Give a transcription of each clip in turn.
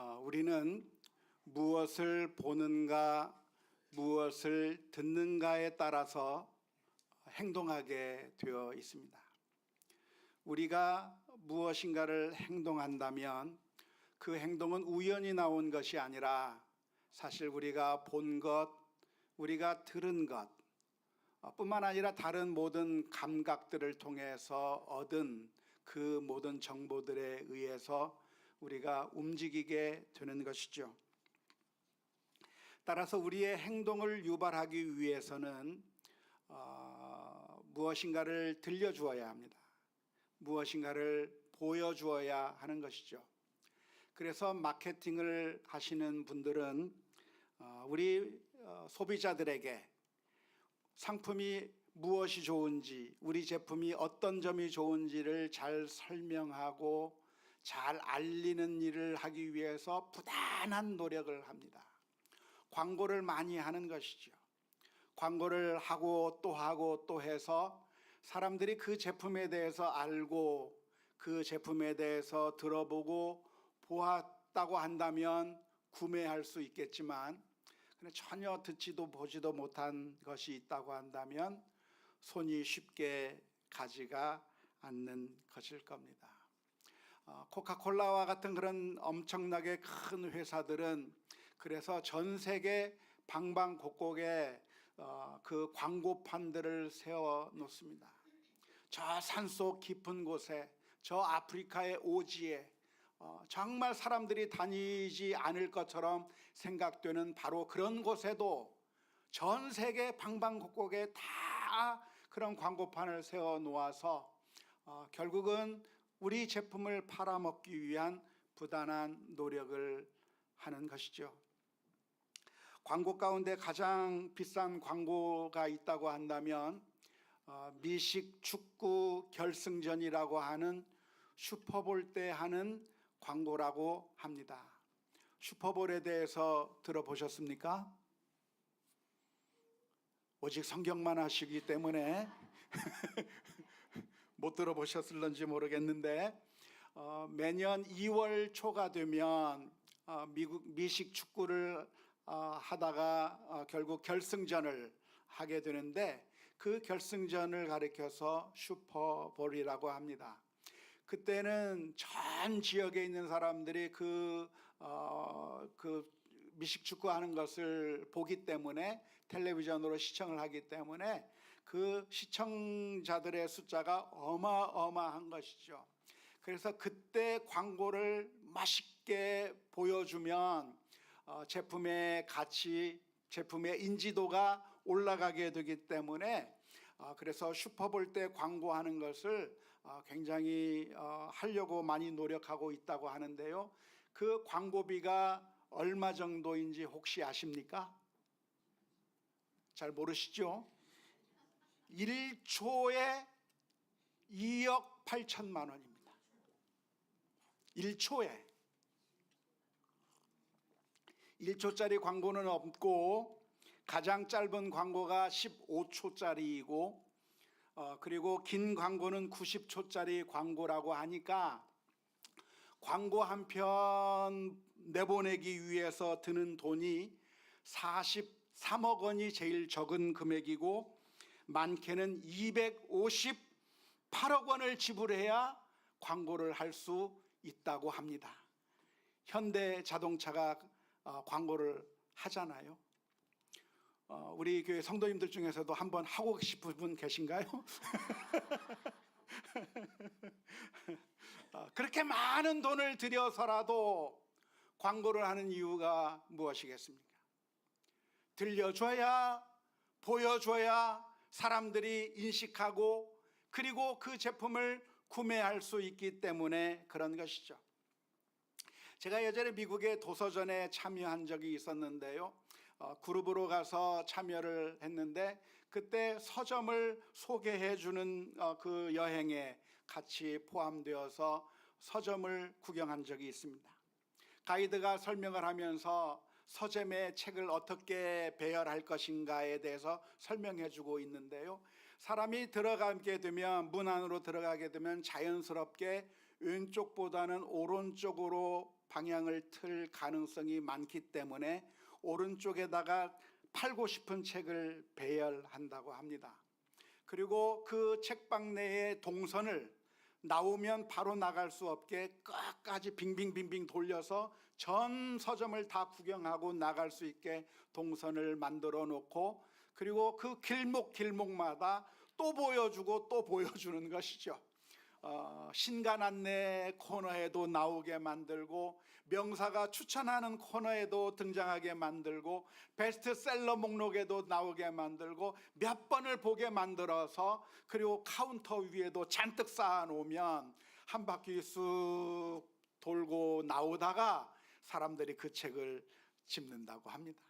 어, 우리는 무엇을 보는가, 무엇을 듣는가에 따라서 행동하게 되어 있습니다. 우리가 무엇인가를 행동한다면 그 행동은 우연히 나온 것이 아니라 사실 우리가 본 것, 우리가 들은 것, 어, 뿐만 아니라 다른 모든 감각들을 통해서 얻은 그 모든 정보들에 의해서 우리가 움직이게 되는 것이죠. 따라서 우리의 행동을 유발하기 위해서는 어, 무엇인가를 들려주어야 합니다. 무엇인가를 보여주어야 하는 것이죠. 그래서 마케팅을 하시는 분들은 어, 우리 어, 소비자들에게 상품이 무엇이 좋은지, 우리 제품이 어떤 점이 좋은지를 잘 설명하고 잘 알리는 일을 하기 위해서 부단한 노력을 합니다. 광고를 많이 하는 것이죠. 광고를 하고 또 하고 또 해서 사람들이 그 제품에 대해서 알고 그 제품에 대해서 들어보고 보았다고 한다면 구매할 수 있겠지만 전혀 듣지도 보지도 못한 것이 있다고 한다면 손이 쉽게 가지가 않는 것일 겁니다. 어, 코카콜라와 같은 그런 엄청나게 큰 회사들은 그래서 전 세계 방방곡곡에 어, 그 광고판들을 세워 놓습니다. 저 산속 깊은 곳에 저 아프리카의 오지에 어, 정말 사람들이 다니지 않을 것처럼 생각되는 바로 그런 곳에도 전 세계 방방곡곡에 다 그런 광고판을 세워 놓아서 어, 결국은 우리 제품을 팔아먹기 위한 부단한 노력을 하는 것이죠. 광고 가운데 가장 비싼 광고가 있다고 한다면 어, 미식 축구 결승전이라고 하는 슈퍼볼 때 하는 광고라고 합니다. 슈퍼볼에 대해서 들어보셨습니까? 오직 성경만 하시기 때문에 못 들어보셨을런지 모르겠는데 어, 매년 2월 초가 되면 어, 미국 미식 축구를 어, 하다가 어, 결국 결승전을 하게 되는데 그 결승전을 가리켜서 슈퍼볼이라고 합니다. 그때는 전 지역에 있는 사람들이 그, 어, 그 미식 축구 하는 것을 보기 때문에 텔레비전으로 시청을 하기 때문에 그 시청자들의 숫자가 어마어마한 것이죠. 그래서 그때 광고를 맛있게 보여주면 어, 제품의 가치, 제품의 인지도가 올라가게 되기 때문에 어, 그래서 슈퍼볼 때 광고하는 것을 어, 굉장히 어, 하려고 많이 노력하고 있다고 하는데요. 그 광고비가 얼마 정도인지 혹시 아십니까? 잘 모르시죠? 1초에 2억 8천만 원입니다. 1초에 1초짜리 광고는 없고 가장 짧은 광고가 15초짜리이고 어, 그리고 긴 광고는 90초짜리 광고라고 하니까 광고 한 편 내보내기 위해서 드는 돈이 43억 원이 제일 적은 금액이고 많게는 258억 원을 지불해야 광고를 할 수 있다고 합니다. 현대 자동차가 어, 광고를 하잖아요. 어, 우리 교회 성도님들 중에서도 한번 하고 싶은 분 계신가요? 어, 그렇게 많은 돈을 들여서라도 광고를 하는 이유가 무엇이겠습니까? 들려줘야, 보여줘야 사람들이 인식하고 그리고 그 제품을 구매할 수 있기 때문에 그런 것이죠. 제가 예전에 미국의 도서전에 참여한 적이 있었는데요. 어, 그룹으로 가서 참여를 했는데 그때 서점을 소개해 주는 어, 그 여행에 같이 포함되어서 서점을 구경한 적이 있습니다. 가이드가 설명을 하면서 서점의 책을 어떻게 배열할 것인가에 대해서 설명해 주고 있는데요. 사람이 들어가게 되면 문 안으로 들어가게 되면 자연스럽게 왼쪽보다는 오른쪽으로 방향을 틀 가능성이 많기 때문에 오른쪽에다가 팔고 싶은 책을 배열한다고 합니다. 그리고 그 책방 내에 동선을 나오면 바로 나갈 수 없게 끝까지 빙빙빙빙 돌려서 전 서점을 다 구경하고 나갈 수 있게 동선을 만들어 놓고 그리고 그 길목 길목마다 또 보여주고 또 보여주는 것이죠. 어, 신간 안내 코너에도 나오게 만들고 명사가 추천하는 코너에도 등장하게 만들고 베스트셀러 목록에도 나오게 만들고 몇 번을 보게 만들어서 그리고 카운터 위에도 잔뜩 쌓아 놓으면 한 바퀴 쑥 돌고 나오다가 사람들이 그 책을 집는다고 합니다.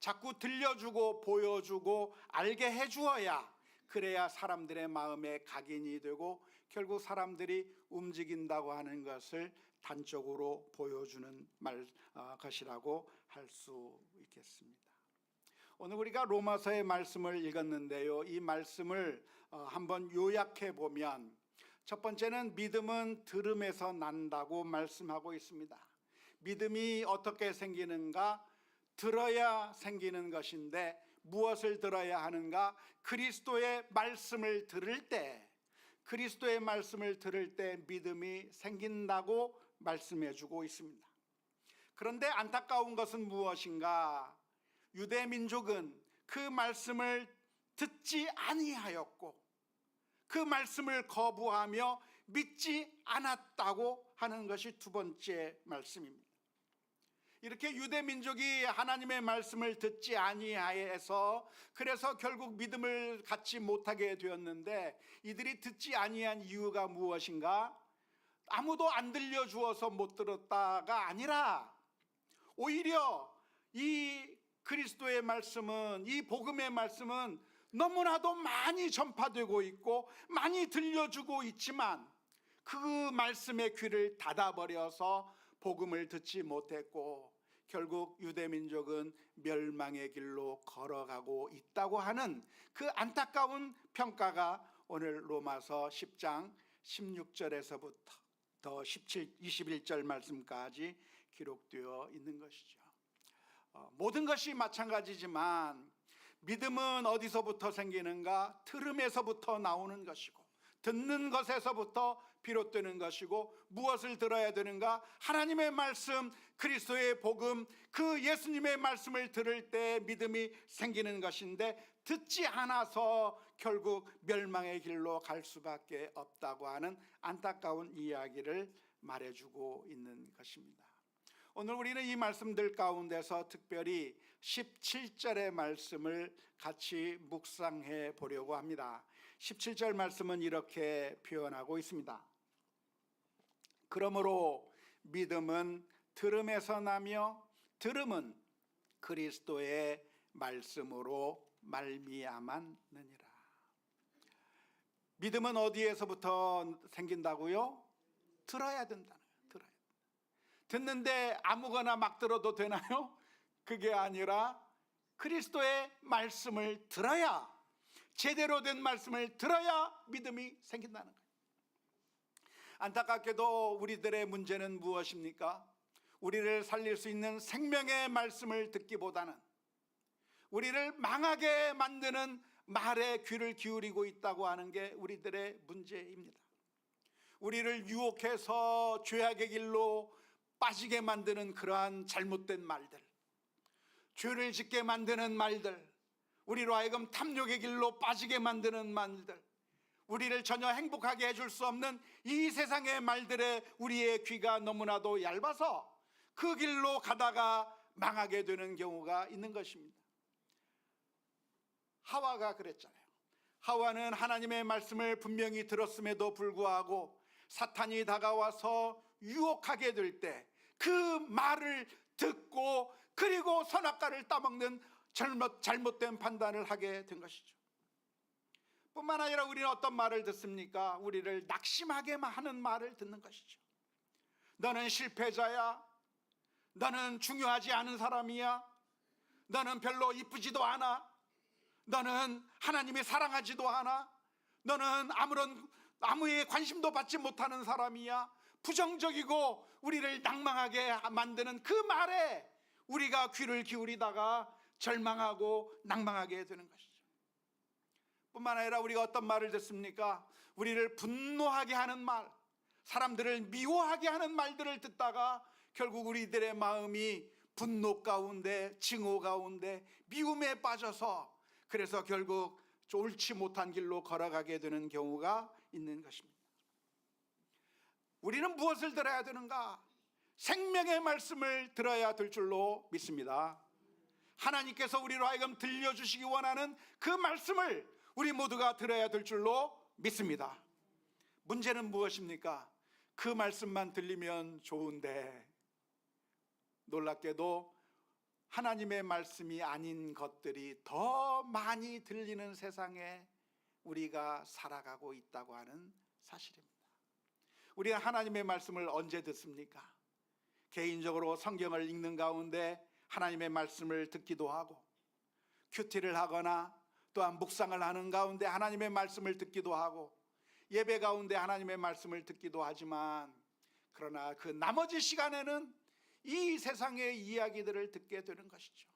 자꾸 들려주고 보여주고 알게 해주어야 그래야 사람들의 마음에 각인이 되고 결국 사람들이 움직인다고 하는 것을 단적으로 보여주는 말 어, 것이라고 할 수 있겠습니다. 오늘 우리가 로마서의 말씀을 읽었는데요. 이 말씀을 어, 한번 요약해 보면 첫 번째는 믿음은 들음에서 난다고 말씀하고 있습니다. 믿음이 어떻게 생기는가? 들어야 생기는 것인데 무엇을 들어야 하는가? 그리스도의 말씀을 들을 때 그리스도의 말씀을 들을 때 믿음이 생긴다고 말씀해 주고 있습니다. 그런데 안타까운 것은 무엇인가? 유대 민족은 그 말씀을 듣지 아니하였고 그 말씀을 거부하며 믿지 않았다고 하는 것이 두 번째 말씀입니다. 이렇게 유대 민족이 하나님의 말씀을 듣지 아니하여서 그래서 결국 믿음을 갖지 못하게 되었는데 이들이 듣지 아니한 이유가 무엇인가? 아무도 안 들려 주어서 못 들었다가 아니라 오히려 이 그리스도의 말씀은 이 복음의 말씀은 너무나도 많이 전파되고 있고 많이 들려주고 있지만 그 말씀의 귀를 닫아버려서 복음을 듣지 못했고 결국 유대 민족은 멸망의 길로 걸어가고 있다고 하는 그 안타까운 평가가 오늘 로마서 10장 16절에서부터 더 17, 21절 말씀까지 기록되어 있는 것이죠. 어, 모든 것이 마찬가지지만 믿음은 어디서부터 생기는가? 들음에서부터 나오는 것이고 듣는 것에서부터 비롯되는 것이고 무엇을 들어야 되는가? 하나님의 말씀, 그리스도의 복음, 그 예수님의 말씀을 들을 때 믿음이 생기는 것인데 듣지 않아서 결국 멸망의 길로 갈 수밖에 없다고 하는 안타까운 이야기를 말해주고 있는 것입니다. 오늘 우리는 이 말씀들 가운데서 특별히 17절의 말씀을 같이 묵상해 보려고 합니다. 17절 말씀은 이렇게 표현하고 있습니다. 그러므로 믿음은 들음에서 나며 들음은 그리스도의 말씀으로 말미암았느니라. 믿음은 어디에서부터 생긴다고요? 들어야 된다는 거예요. 들어야. 듣는데 아무거나 막 들어도 되나요? 그게 아니라 그리스도의 말씀을 들어야 제대로 된 말씀을 들어야 믿음이 생긴다는 거예요. 안타깝게도 우리들의 문제는 무엇입니까? 우리를 살릴 수 있는 생명의 말씀을 듣기보다는 우리를 망하게 만드는 말에 귀를 기울이고 있다고 하는 게 우리들의 문제입니다. 우리를 유혹해서 죄악의 길로 빠지게 만드는 그러한 잘못된 말들, 죄를 짓게 만드는 말들, 우리로 하여금 탐욕의 길로 빠지게 만드는 말들, 우리를 전혀 행복하게 해줄 수 없는 이 세상의 말들에 우리의 귀가 너무나도 얇아서 그 길로 가다가 망하게 되는 경우가 있는 것입니다. 하와가 그랬잖아요. 하와는 하나님의 말씀을 분명히 들었음에도 불구하고 사탄이 다가와서 유혹하게 될 때 그 말을 듣고 그리고 선악과를 따먹는 잘못, 잘못된 판단을 하게 된 것이죠. 뿐만 아니라 우리는 어떤 말을 듣습니까? 우리를 낙심하게만 하는 말을 듣는 것이죠. 너는 실패자야. 너는 중요하지 않은 사람이야. 너는 별로 이쁘지도 않아. 너는 하나님이 사랑하지도 않아. 너는 아무런 아무의 관심도 받지 못하는 사람이야. 부정적이고 우리를 낭망하게 만드는 그 말에 우리가 귀를 기울이다가 절망하고 낭망하게 되는 것이죠. 뿐만 아니라 우리가 어떤 말을 듣습니까? 우리를 분노하게 하는 말, 사람들을 미워하게 하는 말들을 듣다가 결국 우리들의 마음이 분노 가운데, 증오 가운데, 미움에 빠져서 그래서 결국 옳지 못한 길로 걸어가게 되는 경우가 있는 것입니다. 우리는 무엇을 들어야 되는가? 생명의 말씀을 들어야 될 줄로 믿습니다. 하나님께서 우리로 하여금 들려주시기 원하는 그 말씀을 우리 모두가 들어야 될 줄로 믿습니다. 문제는 무엇입니까? 그 말씀만 들리면 좋은데 놀랍게도 하나님의 말씀이 아닌 것들이 더 많이 들리는 세상에 우리가 살아가고 있다고 하는 사실입니다. 우리가 하나님의 말씀을 언제 듣습니까? 개인적으로 성경을 읽는 가운데 하나님의 말씀을 듣기도 하고 큐티를 하거나 또한 묵상을 하는 가운데 하나님의 말씀을 듣기도 하고 예배 가운데 하나님의 말씀을 듣기도 하지만 그러나 그 나머지 시간에는 이 세상의 이야기들을 듣게 되는 것이죠.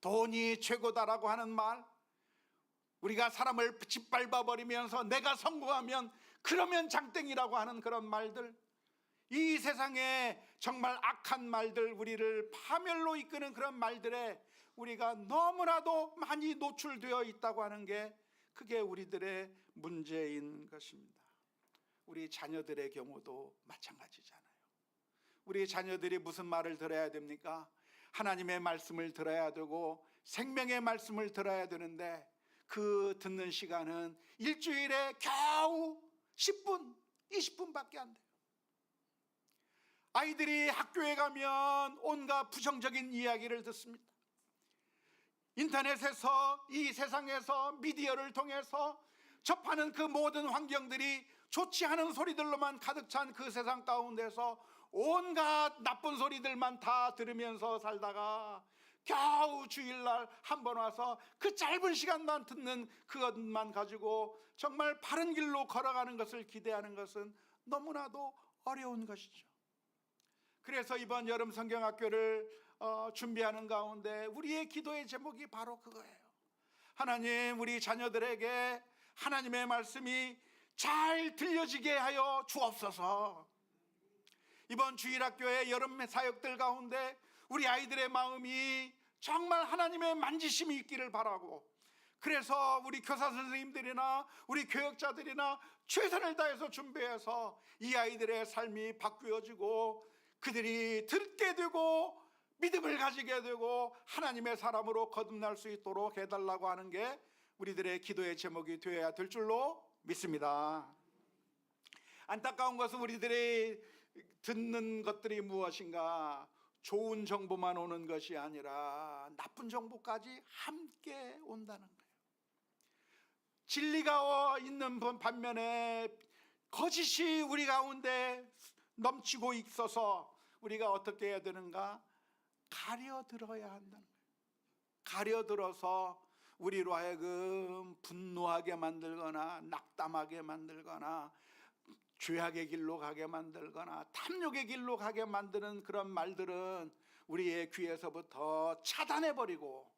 돈이 최고다라고 하는 말, 우리가 사람을 짓밟아 버리면서 내가 성공하면 그러면 장땡이라고 하는 그런 말들, 이 세상에 정말 악한 말들, 우리를 파멸로 이끄는 그런 말들에 우리가 너무나도 많이 노출되어 있다고 하는 게 그게 우리들의 문제인 것입니다. 우리 자녀들의 경우도 마찬가지잖아요. 우리 자녀들이 무슨 말을 들어야 됩니까? 하나님의 말씀을 들어야 되고 생명의 말씀을 들어야 되는데 그 듣는 시간은 일주일에 겨우 10분, 20분밖에 안 돼요. 아이들이 학교에 가면 온갖 부정적인 이야기를 듣습니다. 인터넷에서 이 세상에서 미디어를 통해서 접하는 그 모든 환경들이 좋지 않은 소리들로만 가득 찬 그 세상 가운데서 온갖 나쁜 소리들만 다 들으면서 살다가 겨우 주일날 한 번 와서 그 짧은 시간만 듣는 그것만 가지고 정말 바른 길로 걸어가는 것을 기대하는 것은 너무나도 어려운 것이죠. 그래서 이번 여름 성경학교를 어, 준비하는 가운데 우리의 기도의 제목이 바로 그거예요. 하나님, 우리 자녀들에게 하나님의 말씀이 잘 들려지게 하여 주옵소서. 이번 주일학교의 여름 사역들 가운데 우리 아이들의 마음이 정말 하나님의 만지심이 있기를 바라고 그래서 우리 교사 선생님들이나 우리 교역자들이나 최선을 다해서 준비해서 이 아이들의 삶이 바뀌어지고 그들이 듣게 되고 믿음을 가지게 되고 하나님의 사람으로 거듭날 수 있도록 해달라고 하는 게 우리들의 기도의 제목이 되어야 될 줄로 믿습니다. 안타까운 것은 우리들이 듣는 것들이 무엇인가 좋은 정보만 오는 것이 아니라 나쁜 정보까지 함께 온다는 거예요. 진리가 있는 반면에 거짓이 우리 가운데 넘치고 있어서 우리가 어떻게 해야 되는가? 가려들어야 한다는 거예요. 가려들어서 우리로 하여금 분노하게 만들거나 낙담하게 만들거나 죄악의 길로 가게 만들거나 탐욕의 길로 가게 만드는 그런 말들은 우리의 귀에서부터 차단해 버리고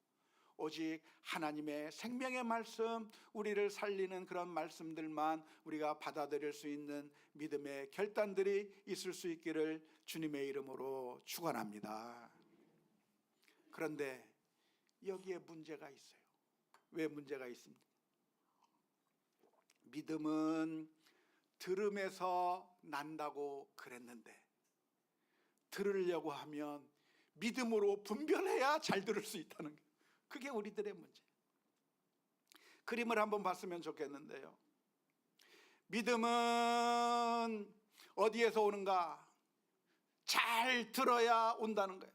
오직 하나님의 생명의 말씀, 우리를 살리는 그런 말씀들만 우리가 받아들일 수 있는 믿음의 결단들이 있을 수 있기를 주님의 이름으로 축원합니다. 그런데 여기에 문제가 있어요. 왜 문제가 있습니까? 믿음은 들음에서 난다고 그랬는데 들으려고 하면 믿음으로 분별해야 잘 들을 수 있다는 게 그게 우리들의 문제. 그림을 한번 봤으면 좋겠는데요. 믿음은 어디에서 오는가? 잘 들어야 온다는 거예요.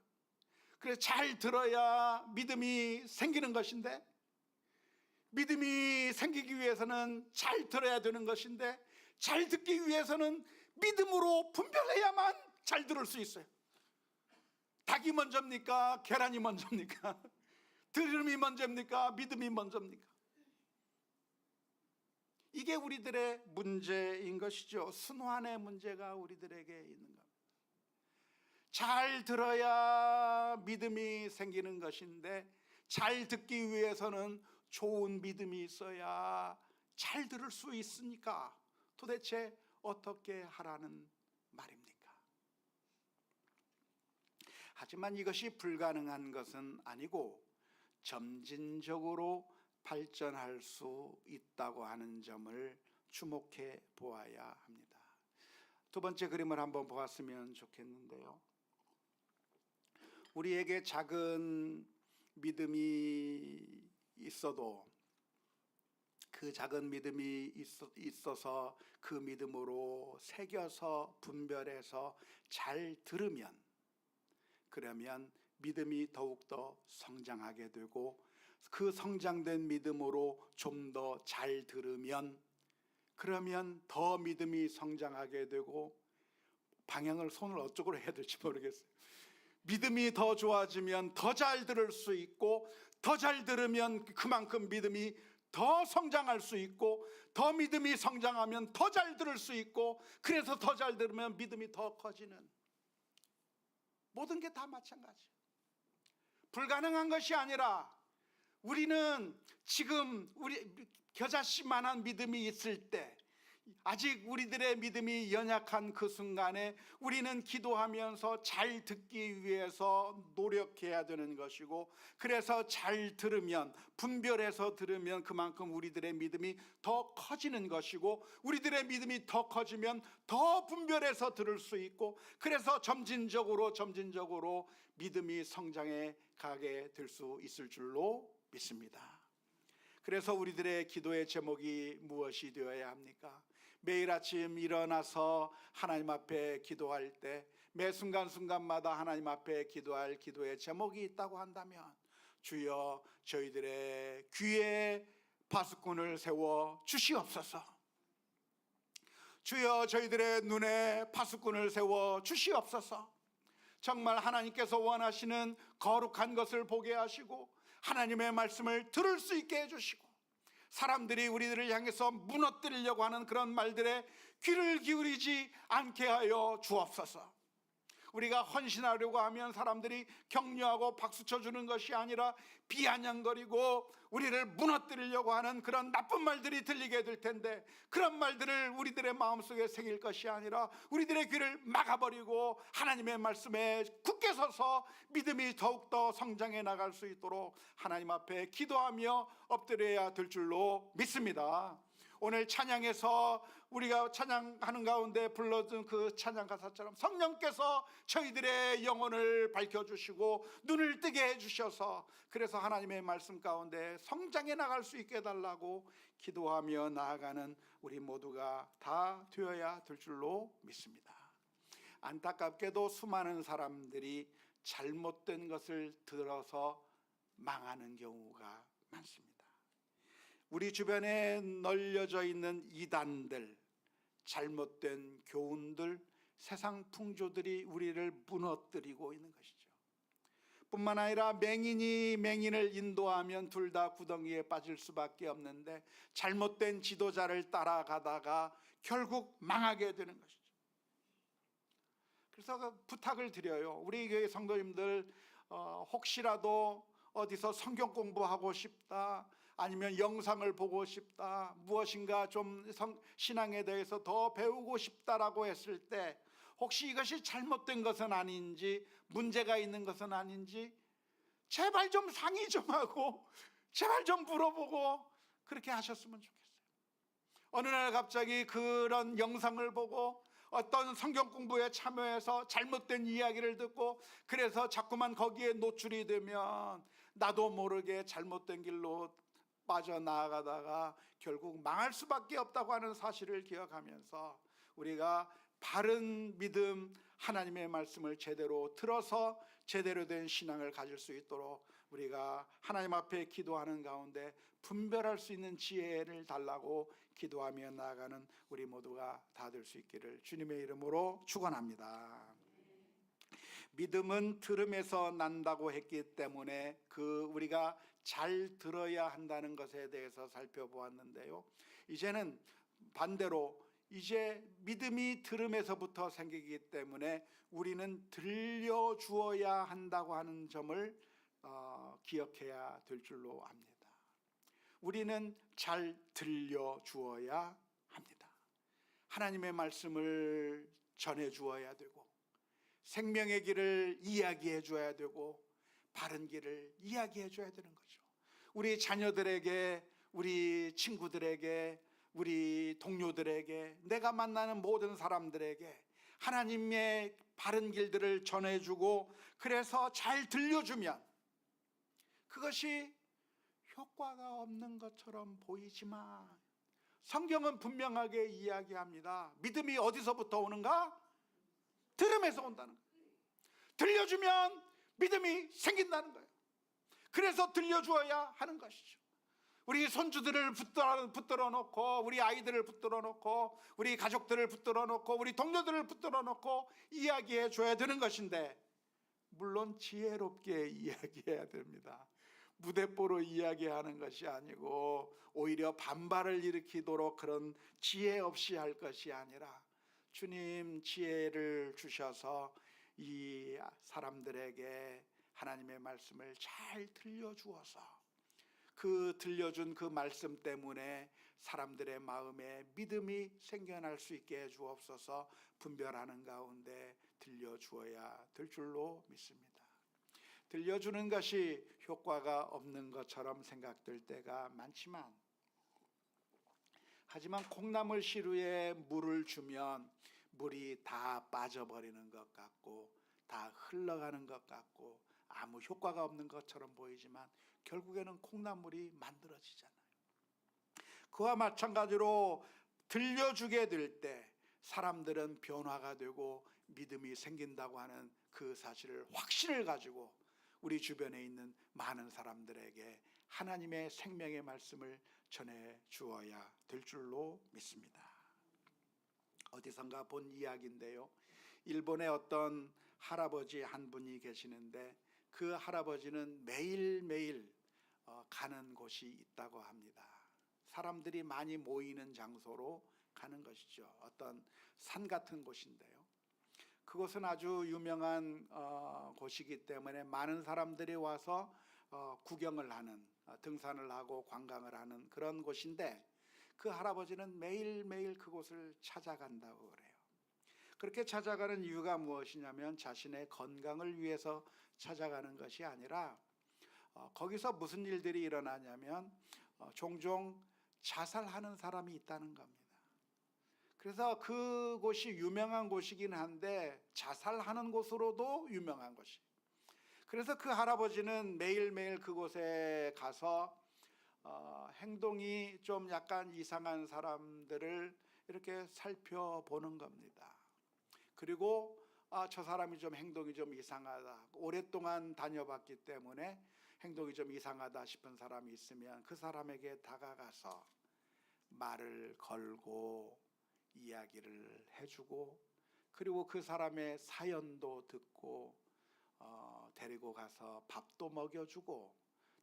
그래서 잘 들어야 믿음이 생기는 것인데 믿음이 생기기 위해서는 잘 들어야 되는 것인데 잘 듣기 위해서는 믿음으로 분별해야만 잘 들을 수 있어요. 닭이 먼저입니까? 계란이 먼저입니까? 들음이 먼저입니까? 믿음이 먼저입니까? 이게 우리들의 문제인 것이죠. 순환의 문제가 우리들에게 있는 겁니다. 잘 들어야 믿음이 생기는 것인데 잘 듣기 위해서는 좋은 믿음이 있어야 잘 들을 수 있으니까 도대체 어떻게 하라는 말입니까? 하지만 이것이 불가능한 것은 아니고 점진적으로 발전할 수 있다고 하는 점을 주목해 보아야 합니다. 두 번째 그림을 한번 보았으면 좋겠는데요. 우리에게 작은 믿음이 있어도 그 작은 믿음이 있어- 있어서 그 믿음으로 새겨서 분별해서 잘 들으면 그러면 믿음이 더욱더 성장하게 되고 그 성장된 믿음으로 좀 더 잘 들으면 그러면 더 믿음이 성장하게 되고 방향을 손을 어쩌고 해야 될지 모르겠어요. 믿음이 더 좋아지면 더 잘 들을 수 있고 더 잘 들으면 그만큼 믿음이 더 성장할 수 있고 더 믿음이 성장하면 더 잘 들을 수 있고 그래서 더 잘 들으면 믿음이 더 커지는 모든 게 다 마찬가지. 불가능한 것이 아니라 우리는 지금 우리 겨자씨만한 믿음이 있을 때 아직 우리들의 믿음이 연약한 그 순간에 우리는 기도하면서 잘 듣기 위해서 노력해야 되는 것이고 그래서 잘 들으면 분별해서 들으면 그만큼 우리들의 믿음이 더 커지는 것이고 우리들의 믿음이 더 커지면 더 분별해서 들을 수 있고 그래서 점진적으로 점진적으로 믿음이 성장해 가게 될 수 있을 줄로 믿습니다. 그래서 우리들의 기도의 제목이 무엇이 되어야 합니까? 매일 아침 일어나서 하나님 앞에 기도할 때 매 순간순간마다 하나님 앞에 기도할 기도의 제목이 있다고 한다면 주여 저희들의 귀에 파수꾼을 세워 주시옵소서. 주여 저희들의 눈에 파수꾼을 세워 주시옵소서. 정말 하나님께서 원하시는 거룩한 것을 보게 하시고 하나님의 말씀을 들을 수 있게 해주시고 사람들이 우리들을 향해서 무너뜨리려고 하는 그런 말들에 귀를 기울이지 않게 하여 주옵소서. 우리가 헌신하려고 하면 사람들이 격려하고 박수 쳐 주는 것이 아니라 비아냥거리고 우리를 무너뜨리려고 하는 그런 나쁜 말들이 들리게 될 텐데 그런 말들을 우리들의 마음속에 새길 것이 아니라 우리들의 귀를 막아버리고 하나님의 말씀에 굳게 서서 믿음이 더욱더 성장해 나갈 수 있도록 하나님 앞에 기도하며 엎드려야 될 줄로 믿습니다. 오늘 찬양에서 우리가 찬양하는 가운데 불러준 그 찬양 가사처럼 성령께서 저희들의 영혼을 밝혀주시고 눈을 뜨게 해주셔서 그래서 하나님의 말씀 가운데 성장해 나갈 수 있게 해달라고 기도하며 나아가는 우리 모두가 다 되어야 될 줄로 믿습니다. 안타깝게도 수많은 사람들이 잘못된 것을 들어서 망하는 경우가 많습니다. 우리 주변에 널려져 있는 이단들, 잘못된 교훈들, 세상 풍조들이 우리를 무너뜨리고 있는 것이죠. 뿐만 아니라 맹인이 맹인을 인도하면 둘 다 구덩이에 빠질 수밖에 없는데 잘못된 지도자를 따라가다가 결국 망하게 되는 것이죠. 그래서 그 부탁을 드려요. 우리 교회 성도님들 어, 혹시라도 어디서 성경 공부하고 싶다. 아니면 영상을 보고 싶다. 무엇인가 좀 성, 신앙에 대해서 더 배우고 싶다라고 했을 때 혹시 이것이 잘못된 것은 아닌지 문제가 있는 것은 아닌지 제발 좀 상의 좀 하고 제발 좀 물어보고 그렇게 하셨으면 좋겠어요. 어느 날 갑자기 그런 영상을 보고 어떤 성경 공부에 참여해서 잘못된 이야기를 듣고 그래서 자꾸만 거기에 노출이 되면 나도 모르게 잘못된 길로 빠져나가다가 결국 망할 수밖에 없다고 하는 사실을 기억하면서 우리가 바른 믿음 하나님의 말씀을 제대로 들어서 제대로 된 신앙을 가질 수 있도록 우리가 하나님 앞에 기도하는 가운데 분별할 수 있는 지혜를 달라고 기도하며 나아가는 우리 모두가 다 될 수 있기를 주님의 이름으로 축원합니다. 믿음은 들음에서 난다고 했기 때문에 그 우리가 잘 들어야 한다는 것에 대해서 살펴보았는데요. 이제는 반대로 이제 믿음이 들음에서부터 생기기 때문에 우리는 들려 주어야 한다고 하는 점을 어, 기억해야 될 줄로 압니다. 우리는 잘 들려 주어야 합니다. 하나님의 말씀을 전해 주어야 되고 생명의 길을 이야기해 줘야 되고 바른 길을 이야기해 줘야 되는 거죠. 우리 자녀들에게 우리 친구들에게 우리 동료들에게 내가 만나는 모든 사람들에게 하나님의 바른 길들을 전해주고 그래서 잘 들려주면 그것이 효과가 없는 것처럼 보이지만 성경은 분명하게 이야기합니다. 믿음이 어디서부터 오는가? 들음에서 온다는 거예요. 들려주면 믿음이 생긴다는 거예요. 그래서 들려주어야 하는 것이죠. 우리 손주들을 붙들어, 붙들어 놓고 우리 아이들을 붙들어 놓고 우리 가족들을 붙들어 놓고 우리 동료들을 붙들어 놓고 이야기해 줘야 되는 것인데 물론 지혜롭게 이야기해야 됩니다. 무대뽀로 이야기하는 것이 아니고 오히려 반발을 일으키도록 그런 지혜 없이 할 것이 아니라 주님 지혜를 주셔서 이 사람들에게 하나님의 말씀을 잘 들려주어서 그 들려준 그 말씀 때문에 사람들의 마음에 믿음이 생겨날 수 있게 해 주옵소서 분별하는 가운데 들려주어야 될 줄로 믿습니다. 들려주는 것이 효과가 없는 것처럼 생각될 때가 많지만 하지만 콩나물 시루에 물을 주면 물이 다 빠져버리는 것 같고 다 흘러가는 것 같고 아무 효과가 없는 것처럼 보이지만 결국에는 콩나물이 만들어지잖아요. 그와 마찬가지로 들려주게 될 때 사람들은 변화가 되고 믿음이 생긴다고 하는 그 사실을 확신을 가지고 우리 주변에 있는 많은 사람들에게 하나님의 생명의 말씀을 전해 주어야 될 줄로 믿습니다. 어디선가 본 이야기인데요. 일본의 어떤 할아버지 한 분이 계시는데 그 할아버지는 매일매일 어, 가는 곳이 있다고 합니다. 사람들이 많이 모이는 장소로 가는 것이죠. 어떤 산 같은 곳인데요. 그곳은 아주 유명한 어, 곳이기 때문에 많은 사람들이 와서 어, 구경을 하는 어, 등산을 하고 관광을 하는 그런 곳인데 그 할아버지는 매일매일 그곳을 찾아간다고 그래요. 그렇게 찾아가는 이유가 무엇이냐면 자신의 건강을 위해서 찾아가는 것이 아니라 어, 거기서 무슨 일들이 일어나냐면 어, 종종 자살하는 사람이 있다는 겁니다. 그래서 그곳이 유명한 곳이긴 한데 자살하는 곳으로도 유명한 곳이. 그래서 그 할아버지는 매일매일 그곳에 가서 어, 행동이 좀 약간 이상한 사람들을 이렇게 살펴보는 겁니다. 그리고 아, 저 사람이 좀 행동이 좀 이상하다. 오랫동안 다녀봤기 때문에 행동이 좀 이상하다 싶은 사람이 있으면 그 사람에게 다가가서 말을 걸고 이야기를 해주고 그리고 그 사람의 사연도 듣고 어, 데리고 가서 밥도 먹여주고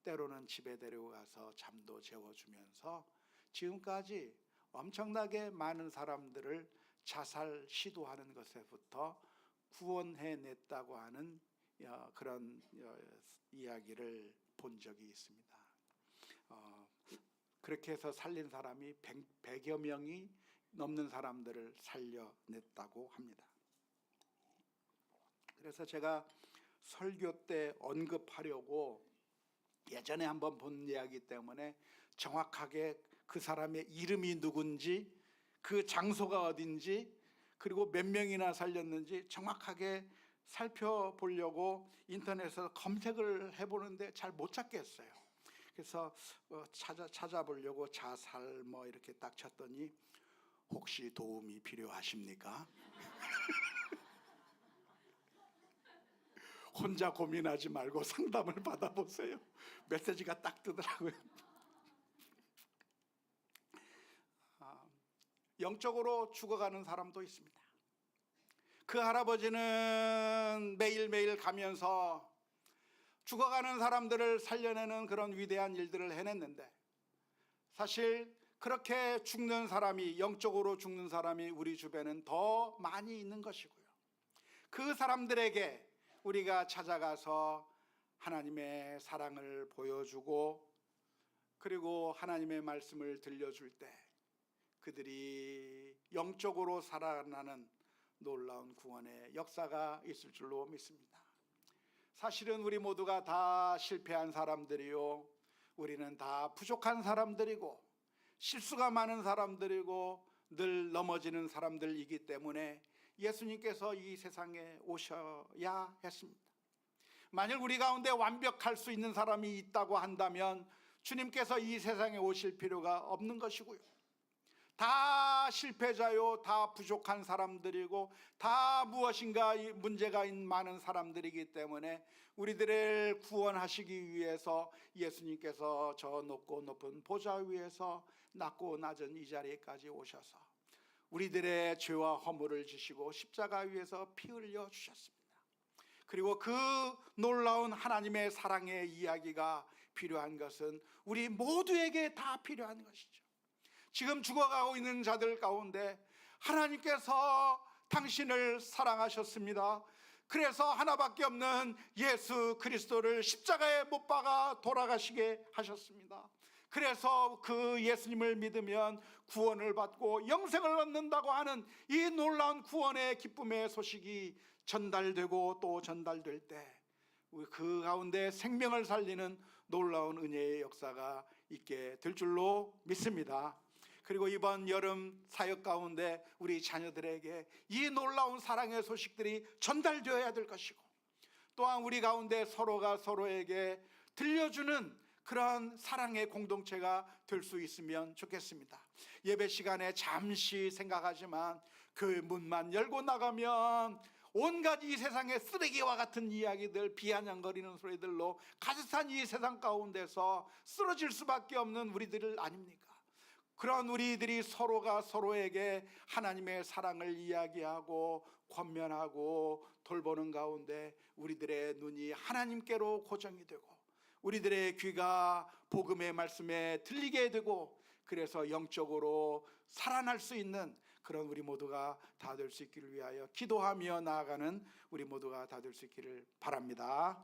때로는 집에 데리고 가서 잠도 재워주면서 지금까지 엄청나게 많은 사람들을 자살 시도하는 것에부터 구원해냈다고 하는 어, 그런 어, 이야기를 본 적이 있습니다. 어, 그렇게 해서 살린 사람이 100, 여 명이 넘는 사람들을 살려냈다고 합니다. 그래서 제가 설교 때 언급하려고 예전에 한번 본 이야기 때문에 정확하게 그 사람의 이름이 누군지 그 장소가 어딘지 그리고 몇 명이나 살렸는지 정확하게 살펴보려고 인터넷에서 검색을 해보는데 잘 못 찾겠어요. 그래서 어, 찾아 찾아보려고 자살 뭐 이렇게 딱 쳤더니 혹시 도움이 필요하십니까? 혼자 고민하지 말고 상담을 받아보세요. 메시지가 딱 뜨더라고요. 아, 영적으로 죽어가는 사람도 있습니다. 그 할아버지는 매일매일 가면서 죽어가는 사람들을 살려내는 그런 위대한 일들을 해냈는데 사실 그렇게 죽는 사람이 영적으로 죽는 사람이 우리 주변엔 더 많이 있는 것이고요. 그 사람들에게 우리가 찾아가서 하나님의 사랑을 보여주고 그리고 하나님의 말씀을 들려줄 때 그들이 영적으로 살아나는 놀라운 구원의 역사가 있을 줄로 믿습니다. 사실은 우리 모두가 다 실패한 사람들이요. 우리는 다 부족한 사람들이고 실수가 많은 사람들이고 늘 넘어지는 사람들이기 때문에 예수님께서 이 세상에 오셔야 했습니다. 만일 우리 가운데 완벽할 수 있는 사람이 있다고 한다면 주님께서 이 세상에 오실 필요가 없는 것이고요. 다 실패자요, 다 부족한 사람들이고, 다 무엇인가 이 문제가 많은 사람들이기 때문에 우리들을 구원하시기 위해서 예수님께서 저 높고 높은 보좌 위에서 낮고 낮은 이 자리까지 오셔서 우리들의 죄와 허물을 지시고 십자가 위에서 피 흘려 주셨습니다. 그리고 그 놀라운 하나님의 사랑의 이야기가 필요한 것은 우리 모두에게 다 필요한 것이죠. 지금 죽어가고 있는 자들 가운데 하나님께서 당신을 사랑하셨습니다. 그래서 하나밖에 없는 예수 그리스도를 십자가에 못 박아 돌아가시게 하셨습니다. 그래서 그 예수님을 믿으면 구원을 받고 영생을 얻는다고 하는 이 놀라운 구원의 기쁨의 소식이 전달되고 또 전달될 때 그 가운데 생명을 살리는 놀라운 은혜의 역사가 있게 될 줄로 믿습니다. 그리고 이번 여름 사역 가운데 우리 자녀들에게 이 놀라운 사랑의 소식들이 전달되어야 될 것이고 또한 우리 가운데 서로가 서로에게 들려주는 그런 사랑의 공동체가 될 수 있으면 좋겠습니다. 예배 시간에 잠시 생각하지만 그 문만 열고 나가면 온갖 이 세상의 쓰레기와 같은 이야기들, 비아냥거리는 소리들로 가득 찬이 세상 가운데서 쓰러질 수밖에 없는 우리들 아닙니까? 그런 우리들이 서로가 서로에게 하나님의 사랑을 이야기하고 권면하고 돌보는 가운데 우리들의 눈이 하나님께로 고정이 되고 우리들의 귀가 복음의 말씀에 들리게 되고 그래서 영적으로 살아날 수 있는 그런 우리 모두가 다 될 수 있기를 위하여 기도하며 나아가는 우리 모두가 다 될 수 있기를 바랍니다.